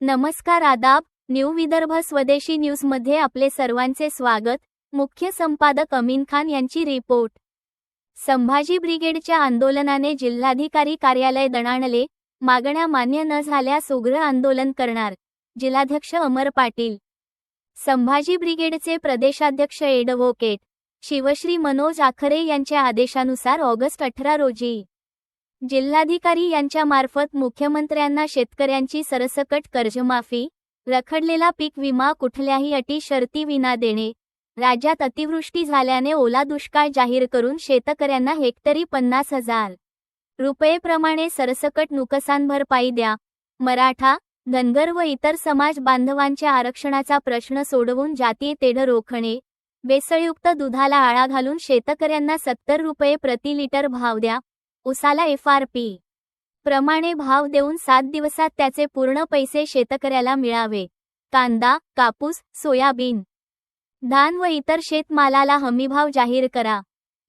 नमस्कार आदाब न्यू विदर्भ स्वदेशी न्यूजमध्ये आपले सर्वांचे स्वागत. मुख्य संपादक अमीन खान यांची रिपोर्ट. संभाजी ब्रिगेडच्या आंदोलनाने जिल्हाधिकारी कार्यालय दणाणले मागण्या मान्य न झाल्यास उग्र आंदोलन करणार जिल्हाध्यक्ष अमर पाटील. संभाजी ब्रिगेडचे प्रदेशाध्यक्ष एडव्होकेट शिवश्री मनोज आखरे यांच्या आदेशानुसार ऑगस्ट अठरा रोजी जिल्हाधिकारी यांच्या मार्फत मुख्यमंत्र्यांना शेतकऱ्यांची सरसकट कर्जमाफी रखडलेला पीक विमा कुठल्याही अटी शर्ती विना देणे राज्यात अतिवृष्टी झाल्याने ओला दुष्काळ जाहीर करून शेतकऱ्यांना हेक्टरी पन्नास हजार रुपयेप्रमाणे सरसकट नुकसान भरपाई द्या मराठा धनगर व इतर समाज बांधवांच्या आरक्षणाचा प्रश्न सोडवून जातीय तेढ रोखणे बेसळयुक्त दुधाला आळा घालून शेतकऱ्यांना सत्तर रुपये प्रति लिटर भाव द्या उसाला एफआरपी प्रमाणे भाव देऊन सात दिवसात त्याचे पूर्ण पैसे शेतकऱ्याला मिळावे. कांदा कापूस सोयाबीन. धान व इतर शेतमालाला हमीभाव जाहीर करा.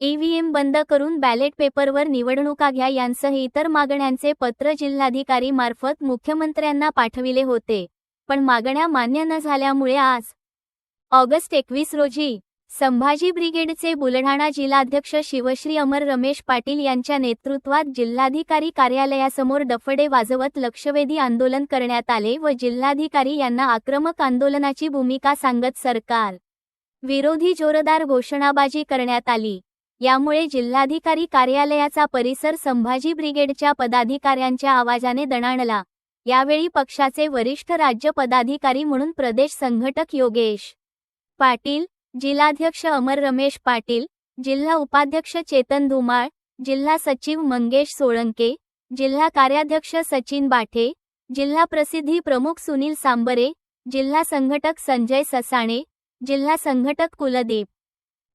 ईव्हीएम बंद करून बॅलेट पेपरवर निवडणुका घ्या यांसह इतर मागण्यांचे पत्र जिल्हाधिकारी मार्फत मुख्यमंत्र्यांना पाठविले होते. पण मागण्या मान्य न झाल्यामुळे आज ऑगस्ट एकवीस रोजी संभाजी ब्रिगेडचे बुलढाणा जिल्हाध्यक्ष शिवश्री अमर रमेश पाटील यांच्या नेतृत्वात जिल्हाधिकारी कार्यालयासमोर डफडे वाजवत लक्षवेधी आंदोलन करण्यात आले व जिल्हाधिकारी यांना आक्रमक आंदोलनाची भूमिका सांगत सरकार विरोधी जोरदार घोषणाबाजी करण्यात आली. यामुळे जिल्हाधिकारी कार्यालयाचा परिसर संभाजी ब्रिगेडच्या पदाधिकाऱ्यांच्या आवाजाने दणाणला. यावेळी पक्षाचे वरिष्ठ राज्य पदाधिकारी म्हणून प्रदेश संघटक योगेश पाटील जिल्हाध्यक्ष अमर रमेश पाटील जिल्हा उपाध्यक्ष चेतन धुमाळ जिल्हा सचिव मंगेश सोळंके जिल्हा कार्याध्यक्ष सचिन बाठे जिल्हा प्रसिद्धी प्रमुख सुनील सांबरे जिल्हा संघटक संजय ससाणे जिल्हा संघटक कुलदीप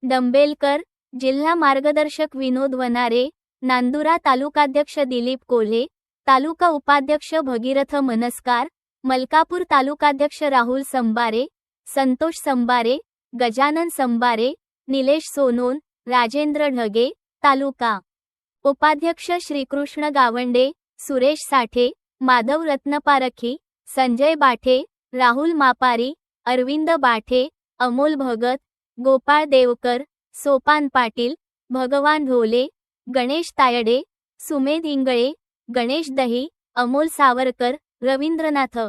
डंबेलकर जिल्हा मार्गदर्शक विनोद वनारे नांदुरा तालुकाध्यक्ष दिलीप कोल्हे तालुका उपाध्यक्ष भगीरथ मनस्कार मलकापूर तालुकाध्यक्ष राहुल संबारे संतोष संबारे गजानन संबारे निलेश सोनोन राजेंद्र ढगे तालुका उपाध्यक्ष श्रीकृष्ण गावंडे सुरेश साठे माधव रत्नपारखी संजय बाठे राहुल मापारी अरविंद बाठे अमोल भगत गोपाळ देवकर सोपान पाटील भगवान ढोले गणेश तायडे सुमेध इंगळे गणेश दही अमोल सावरकर रवींद्रनाथ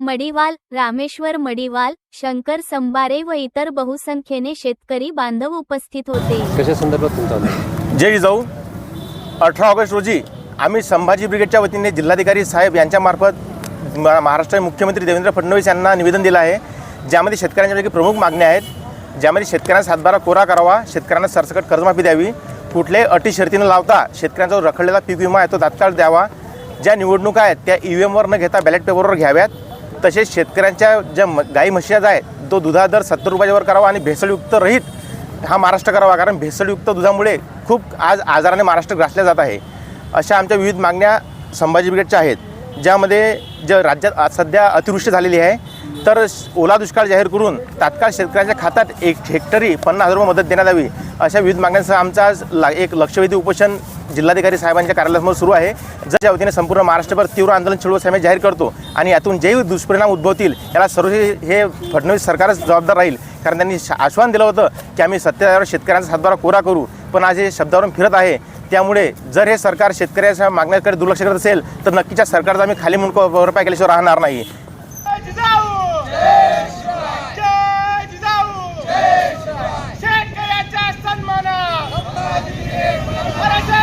मडिवाल रामेश्वर मडिवाल शंकर संबारे व इतर बहुसंख्येने शेतकरी बांधव उपस्थित होते. कशा संदर्भात तुमचा? जय जिजाऊ. अठरा ऑगस्ट रोजी आम्ही संभाजी ब्रिगेडच्या वतीने जिल्हाधिकारी साहेब यांच्यामार्फत म- महाराष्ट्राचे मुख्यमंत्री देवेंद्र फडणवीस यांना निवेदन दिलं आहे. ज्यामध्ये शेतकऱ्यांच्यापैकी प्रमुख मागण्या आहेत. ज्यामध्ये शेतकऱ्यांना सातबारा कोरा करावा शेतकऱ्यांना सरसकट कर्जमाफी द्यावी कुठल्याही अटी शर्तीनं लावता शेतकऱ्यांचा जो रखडलेला पीक विमा आहे तो तात्काळ द्यावा. ज्या निवडणुका आहेत त्या ई व्ही एमवर न घेता बॅलेट पेपरवर घ्याव्यात. तसेच शेतकऱ्यांच्या ज्या म गाई म्हशी आहेत तो दुधा दर सत्तर रुपयाच्यावर करावा आणि भेसळयुक्त रहित हा महाराष्ट्र करावा. कारण भेसळयुक्त दुधामुळे खूप आज आजाराने महाराष्ट्र ग्रासल्या जात आहे. अशा आमच्या विविध मागण्या संभाजी ब्रिगेडच्या आहेत. ज्यामध्ये ज्या राज्यात सध्या अतिवृष्टी झालेली आहे तर ओला दुष्काळ जाहीर करून तात्काळ शेतकऱ्यांच्या खात्यात एक हेक्टरी पन्नास हजार रुपये मदत देण्यात यावी अशा विविध मागण्यांसह आमचा आज ला एक लक्षवेधी उपोषण जिल्हाधिकारी साहेबांच्या कार्यालयासमोर सुरू आहे. ज्याच्या वतीने संपूर्ण महाराष्ट्रभर तीव्र आंदोलन चिळवत आम्ही जाहीर करतो आणि यातून जे दुष्परिणाम उद्भवतील याला सर्व हे फडणवीस सरकारच जबाबदार राहील. कारण त्यांनी आश्वासन दिलं होतं की आम्ही सत्तेवर शेतकऱ्यांचा हातभारा कोरा करू पण आज हे शब्दावरून फिरत आहे. त्यामुळे जर हे सरकार शेतकऱ्याच्या मागण्याकडे दुर्लक्ष करत असेल तर नक्कीच्या सरकारचा आम्ही खाली म्हणून भरपाई केल्याशिवाय राहणार नाही. What I said.